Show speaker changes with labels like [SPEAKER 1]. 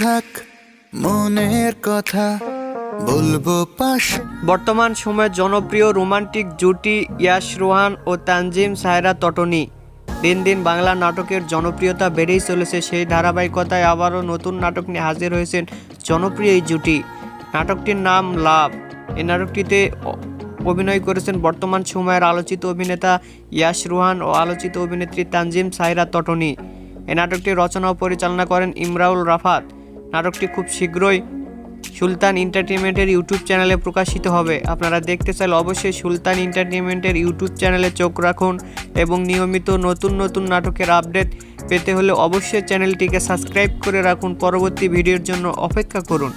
[SPEAKER 1] থাক, মনের কথা বলব পাশ।
[SPEAKER 2] বর্তমান সময়ে জনপ্রিয় রোমান্টিক জুটি ইয়াশ রোহান ও তানজিম সায়রা তটনি। দিন দিন বাংলা নাটকের জনপ্রিয়তা বেড়েই চলেছে, সেই ধারাবাহিকতায় আবারও নতুন নাটক নিয়ে হাজির হয়েছেন জনপ্রিয় এই জুটি। নাটকটির নাম লাভ। এই নাটকটিতে অভিনয় করেছেন বর্তমান সময়ের আলোচিত অভিনেতা ইয়াশ রোহান ও আলোচিত অভিনেত্রী তানজিম সাইরা তটনি। এই নাটকটি রচনা ও পরিচালনা করেন ইমরাউল রাফাত। নাটকটি খুব শীঘ্রই সুলতান এন্টারটেনমেন্টের ইউটিউব চ্যানেলে প্রকাশিত হবে। আপনারা দেখতে চাইলে অবশ্যই সুলতান এন্টারটেনমেন্টের ইউটিউব চ্যানেলে চোখ রাখুন এবং নিয়মিত নতুন নতুন নাটকের আপডেট পেতে হলে অবশ্যই চ্যানেলটিকে সাবস্ক্রাইব করে রাখুন। পরবর্তী ভিডিওর জন্য অপেক্ষা করুন।